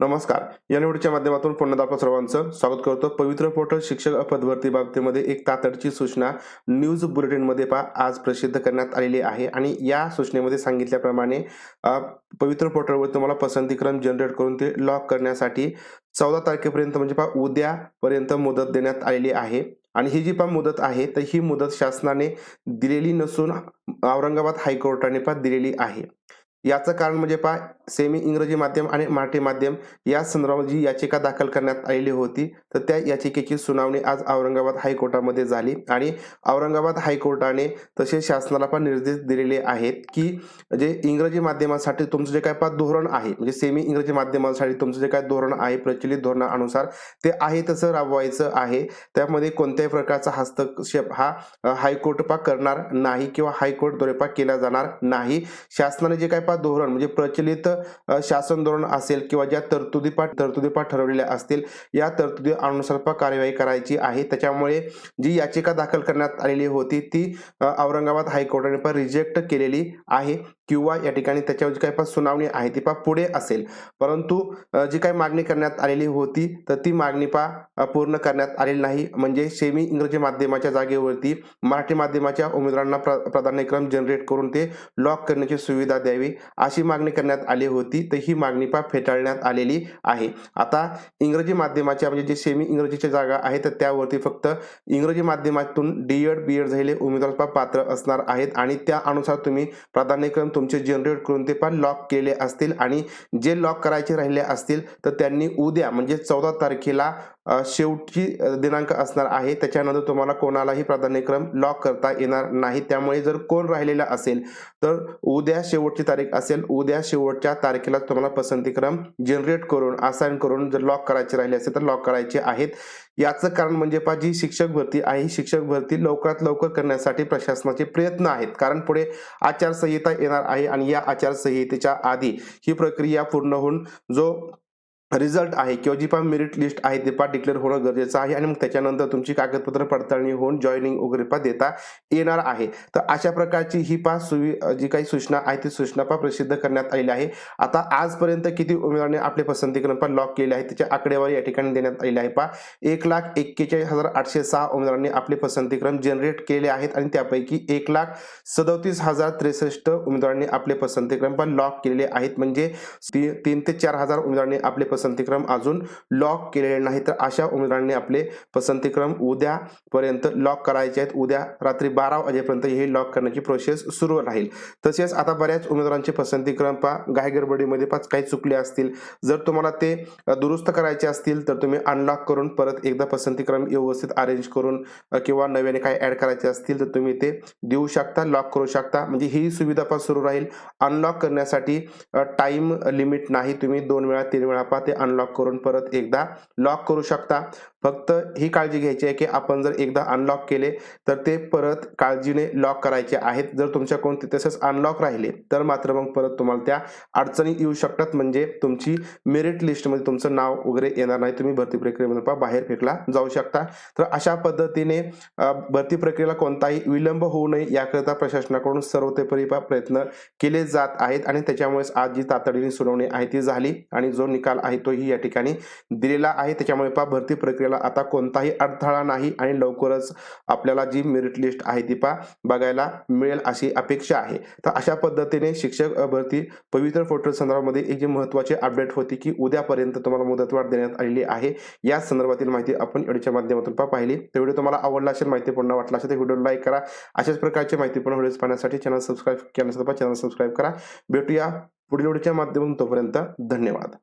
नमस्कार. या निवडीच्या माध्यमातून पुन्हा आपलं सर्वांचं स्वागत करतो. पवित्र पोर्टल शिक्षक पदभरती बाबतीमध्ये एक तातडीची सूचना न्यूज बुलेटिनमध्ये पा आज प्रसिद्ध करण्यात आलेली आहे आणि या सूचनेमध्ये सांगितल्याप्रमाणे पवित्र पोर्टलवर तुम्हाला पसंतीक्रम जनरेट करून ते लॉक करण्यासाठी चौदा तारखेपर्यंत म्हणजे पहा उद्यापर्यंत मुदत देण्यात आलेली आहे. आणि ही जी पहा मुदत आहे तर ही मुदत शासनाने दिलेली नसून औरंगाबाद हायकोर्टाने पण दिलेली आहे. याचं कारण म्हणजे पहा सेमी इंग्रजी माध्यम आणि मराठी माध्यम या संदर्भात जी याचिका दाखल करण्यात आलेली होती तर त्या याचिकेची सुनावणी आज औरंगाबाद हायकोर्टामध्ये झाली. आणि औरंगाबाद हायकोर्टाने तसेच शासनाला पण निर्देश दिलेले आहेत की जे इंग्रजी माध्यमासाठी तुमचं जे काय पाच धोरण आहे म्हणजे सेमी इंग्रजी माध्यमासाठी तुमचं जे काय धोरण आहे प्रचलित धोरणानुसार ते आहे तसं राबवायचं आहे. त्यामध्ये कोणत्याही प्रकारचा हस्तक्षेप हा हायकोर्ट पा करणार नाही किंवा हायकोर्टद्वारे पा केला जाणार नाही. शासनाने जे काय पा धोरण म्हणजे प्रचलित शासन धोरण असेल किंवा ज्या तरतुदी तरतुदीपाठ ठरवलेल्या असतील या तरतुदी अनुसार कार्यवाही करायची आहे. त्याच्यामुळे जी याचिका दाखल करण्यात आलेली होती ती औरंगाबाद हायकोर्टाने पण रिजेक्ट केलेली आहे किंवा या ठिकाणी त्याच्यावर जी काही पण सुनावणी आहे ती पा पुढे असेल. परंतु जी काही मागणी करण्यात आलेली होती तर ती मागणी पा पूर्ण करण्यात आलेली नाही. म्हणजे सेमी इंग्रजी माध्यमाच्या जागेवरती मराठी माध्यमाच्या उमेदवारांना प्राधान्यक्रम जनरेट करून ते लॉक करण्याची सुविधा द्यावी अशी मागणी करण्यात आली होती तर ही मागणी पा फेटाळण्यात आलेली आहे. आता इंग्रजी माध्यमाच्या म्हणजे जे सेमी इंग्रजीच्या जागा आहेत तर त्यावरती फक्त इंग्रजी माध्यमातून डी एड बी एड झालेले उमेदवार पा पात्र असणार आहेत आणि त्या अनुसार तुम्ही प्राधान्यक्रम तुमचे जनरेट करून ते पण लॉक केले असतील आणि जे लॉक करायचे राहिले असतील तर त्यांनी उद्या म्हणजे चौदा तारखेला शेवटची दिनांक असणार आहे. त्याच्यानंतर तुम्हाला कोणालाही प्राधान्यक्रम लॉक करता येणार नाही. त्यामुळे जर कोण राहिलेला असेल तर उद्या शेवटची तारीख असेल. उद्या शेवटच्या तारखेला तुम्हाला पसंतीक्रम जनरेट करून असाइन करून जर लॉक करायचे राहिले असेल तर लॉक करायचे आहेत. याचं कारण म्हणजे पा जी शिक्षक भरती आहे ही शिक्षक भरती लवकरात लवकर करण्यासाठी प्रशासनाचे प्रयत्न आहेत. कारण पुढे आचारसंहिता येणार आहे आणि या आचारसंहितेच्या आधी ही प्रक्रिया पूर्ण होऊन जो रिझल्ट आहे किंवा जी पण मेरिट लिस्ट आहे ते पा डिक्लेअर होणं गरजेचं आहे आणि मग त्याच्यानंतर तुमची कागदपत्र पडताळणी होऊन जॉईनिंग वगैरे पा देता येणार आहे. तर अशा प्रकारची ही पा सुवि जी काही सूचना आहे ती सूचना पा प्रसिद्ध करण्यात आलेली आहे. आता आजपर्यंत किती उमेदवारांनी आपले पसंतीकरण पा लॉक केले आहे त्याची आकडेवारी या ठिकाणी देण्यात आलेली आहे पा एक लाख एक्केचाळीस हजार आठशे सहा उमेदवारांनी आपले पसंतीक्रम जनरेट केले आहेत आणि त्यापैकी एक लाख सदोतीस हजार त्रेसष्ट उमेदवारांनी आपले पसंतीक्रम पण लॉक केलेले आहेत. म्हणजे ती- तीन ते चार हजार उमेदवारांनी आपले पसंतीक्रम अजून लॉक केलेले नाही तर अशा उमेदवारांनी आपले पसंतीक्रम उद्यापर्यंत लॉक करायचे आहेत. उद्या रात्री बारा वाजेपर्यंत हे लॉक करण्याची प्रोसेस सुरू राहील. तसेच आता बऱ्याच उमेदवारांचे पसंतीक्रम पा गायगडबडीमध्ये पाच काही चुकले असतील. जर तुम्हाला ते दुरुस्त करायचे असतील तर तुम्ही अनलॉक करून परत एकदा पसंतीक्रम व्यवस्थित अरेंज करून किंवा नव्याने काही ऍड करायचे असतील तर तुम्ही ते देऊ शकता लॉक करू शकता. म्हणजे ही सुविधा पण सुरू राहील. अनलॉक करण्यासाठी टाइम लिमिट नाही. तुम्ही दोन वेळा तीन वेळा पाच ते अनलॉक करून परत एकदा लॉक करू शकता. फक्त ही काळजी घ्यायची आहे की आपण जर एकदा अनलॉक केले तर ते परत काळजीने लॉक करायचे आहेत. जर तुमच्याकडून ते तसंच अनलॉक राहिले तर मात्र मग परत तुम्हाला त्या अडचणी येऊ शकतात. म्हणजे तुमची मेरिट लिस्टमध्ये तुमचं नाव वगैरे येणार नाही. तुम्ही भरती प्रक्रियेमध्ये पहा बाहेर फेकला जाऊ शकता. तर अशा पद्धतीने भरती प्रक्रियेला कोणताही विलंब होऊ नये. याकरिता प्रशासनाकडून सर्वतोपरी पा- प्रयत्न केले जात आहेत आणि त्याच्यामुळेच आज जी तातडीने सुनावणी आहे ती झाली. आणि जो निकाल आहे तोही या ठिकाणी दिलेला आहे. त्याच्यामुळे पा भरती प्रक्रियेला आता कोणताही अडथळा नाही आणि लवकरच आपल्याला जी मेरिट लिस्ट आहे ती पा बघायला मिळेल अशी अपेक्षा आहे. तर अशा पद्धतीने शिक्षक भरती पवित्र पोर्टल संदर्भामध्ये एक जी महत्वाची अपडेट होती की उद्यापर्यंत तुम्हाला मुदतवाढ देण्यात आलेली आहे. या संदर्भातील माहिती आपण व्हिडिओच्या माध्यमातून पा पाहिली. तर व्हिडिओ तुम्हाला आवडला असेल माहिती पूर्ण वाटला असेल तर व्हिडिओ लाईक करा. अशाच प्रकारची माहिती पूर्ण व्हिडिओज पाहण्यासाठी चॅनल सबस्क्राईब केल्यानंतर नसेल चॅनल सबस्क्राईब करा. भेटूया पुढील व्हिडिओच्या माध्यमातून तोपर्यंत धन्यवाद.